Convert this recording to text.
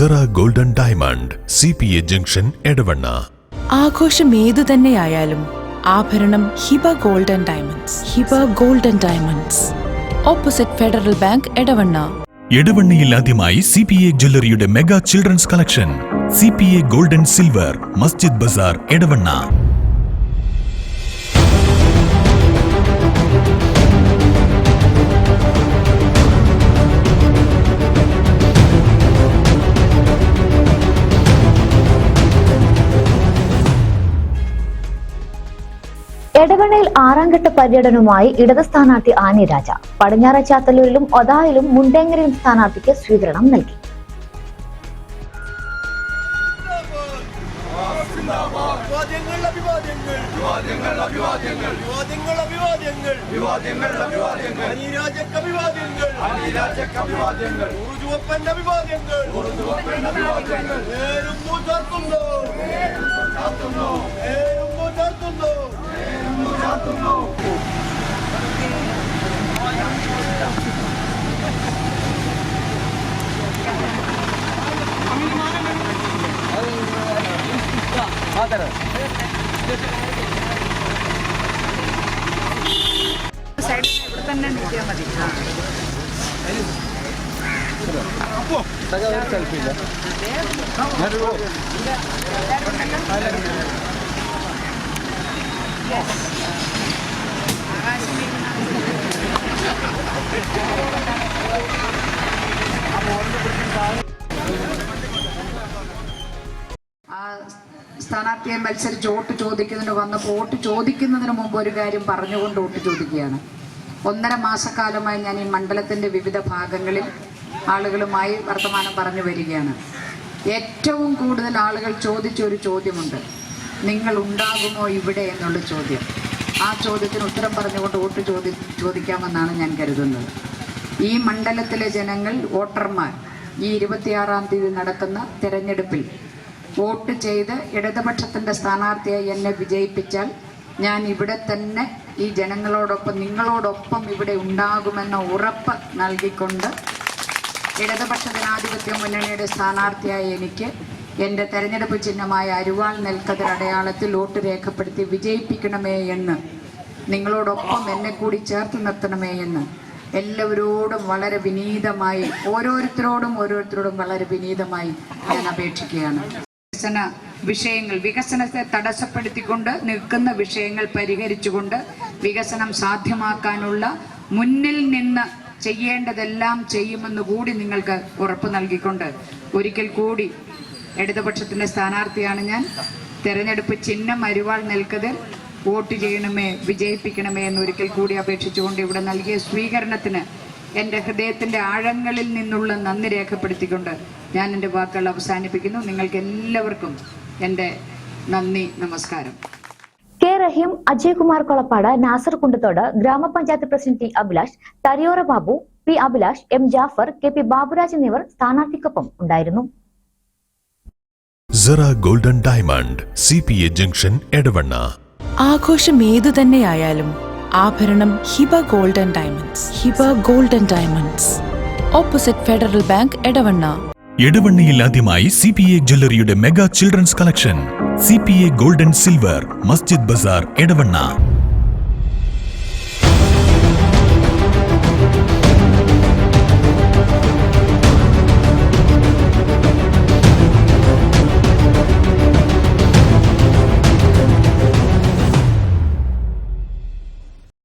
Sera golden diamond C P A junction Edavanna ആഘോഷം ഏതു തന്നെയായാലും ആഭരണം Hiba golden diamonds Hiba golden diamonds opposite federal bank Edavanna എടവണ്ണയിൽ ആദ്യമായി C P A ജ്വല്ലറിയുടെ mega children's collection C P A golden silver Masjid Bazar Edavanna ആറാംഘട്ട പര്യടനവുമായി ഇടത് സ്ഥാനാർത്ഥി Annie രാജ. പടിഞ്ഞാറ ചാത്തല്ലൂരിലും ഒതായിലും മുണ്ടേങ്ങരയിലും സ്ഥാനാർത്ഥിക്ക് സ്വീകരണം നൽകി. അഭിവാദ്യങ്ങൾ. कर సైడ్ ఎప్పుడుతానండి ఇదే మరి సెల్ఫీ സ്ഥാനാർത്ഥിയെ മത്സരിച്ച് വോട്ട് ചോദിക്കുന്നതിന് വന്നപ്പോൾ വോട്ട് ചോദിക്കുന്നതിന് മുമ്പ് ഒരു കാര്യം പറഞ്ഞുകൊണ്ട് വോട്ട് ചോദിക്കുകയാണ്. ഒന്നര മാസക്കാലമായി ഞാൻ ഈ മണ്ഡലത്തിന്റെ വിവിധ ഭാഗങ്ങളിൽ ആളുകളുമായി വർത്തമാനം പറഞ്ഞു വരികയാണ്. ഏറ്റവും കൂടുതൽ ആളുകൾ ചോദിച്ചൊരു ചോദ്യമുണ്ട്. നിങ്ങൾ ഉണ്ടാകുമോ ഇവിടെ? എന്നുള്ള ചോദ്യം. ആ ചോദ്യത്തിന് ഉത്തരം പറഞ്ഞുകൊണ്ട് വോട്ട് ചോദി ചോദിക്കാമെന്നാണ് ഞാൻ കരുതുന്നത്. ഈ മണ്ഡലത്തിലെ ജനങ്ങൾ വോട്ടർമാർ. ഈ ഇരുപത്തിയാറാം തീയതി നടക്കുന്ന തെരഞ്ഞെടുപ്പിൽ വോട്ട് ചെയ്ത് ഇടതുപക്ഷത്തിന്റെ സ്ഥാനാർത്ഥിയായി എന്നെ വിജയിപ്പിച്ചാൽ ഞാൻ ഇവിടെ തന്നെ ഈ ജനങ്ങളോടൊപ്പം നിങ്ങളോടൊപ്പം ഇവിടെ ഉണ്ടാകുമെന്ന ഉറപ്പ് നൽകിക്കൊണ്ട് ഇടതുപക്ഷ ജനാധിപത്യ മുന്നണിയുടെ സ്ഥാനാർത്ഥിയായ എനിക്ക് എന്റെ തെരഞ്ഞെടുപ്പ് ചിഹ്നമായ അരുവാൾ നെൽക്കതിർ അടയാളത്തിൽ വോട്ട് രേഖപ്പെടുത്തി വിജയിപ്പിക്കണമേ എന്ന് നിങ്ങളോടൊപ്പം എന്നെ കൂടി ചേർത്ത് നിർത്തണമേ എന്ന് എല്ലാവരോടും വളരെ വിനീതമായി ഓരോരുത്തരോടും ഓരോരുത്തരോടും വളരെ വിനീതമായി ഞാൻ അപേക്ഷിക്കുകയാണ്. വികസന വിഷയങ്ങൾ വികസനത്തെ തടസ്സപ്പെടുത്തിക്കൊണ്ട് നിൽക്കുന്ന വിഷയങ്ങൾ പരിഹരിച്ചുകൊണ്ട് വികസനം സാധ്യമാക്കാനുള്ള മുന്നിൽ നിന്ന് ചെയ്യേണ്ടതെല്ലാം ചെയ്യുമെന്ന് കൂടി നിങ്ങൾക്ക് ഉറപ്പ് നൽകിക്കൊണ്ട് ഒരിക്കൽ കൂടി ഇടതുപക്ഷത്തിന്റെ സ്ഥാനാർത്ഥിയാണ് ഞാൻ. തെരഞ്ഞെടുപ്പ് ചിഹ്നം അരുവാൾ നിൽക്കതിൽ വോട്ട് ചെയ്യണമേ വിജയിപ്പിക്കണമേ എന്ന് ഒരിക്കൽ കൂടി അപേക്ഷിച്ചുകൊണ്ട് ഇവിടെ നൽകിയ സ്വീകരണത്തിന് എന്റെ ഹൃദയത്തിന്റെ ആഴങ്ങളിൽ നിന്നുള്ള നന്ദി രേഖപ്പെടുത്തിക്കൊണ്ട് ഞാൻ എന്റെ വാക്കുകൾ അവസാനിപ്പിക്കുന്നു. നിങ്ങൾക്ക് എല്ലാവർക്കും എന്റെ നന്ദി നമസ്കാരം. K Raheem Ajaykumar Kolappad Nasar Kundathodu grama panchayat president T Abhilash Thariyora Babu P Abhilash M Jafar K P Baburaj എന്നിവർ സ്ഥാനാർത്ഥിക്കൊപ്പം ഉണ്ടായിരുന്നു. Sera golden diamond C P A junction Edavanna. ആഘോഷം ഏതു തന്നെയായാലും ആഭരണം Hiba golden diamonds. Hiba golden diamonds. Opposite federal bank Edavanna. എടവണ്ണയിൽ ആദ്യമായി C P A ജ്വല്ലറിയുടെ mega children's collection. C P A golden silver Masjid Bazar Edavanna.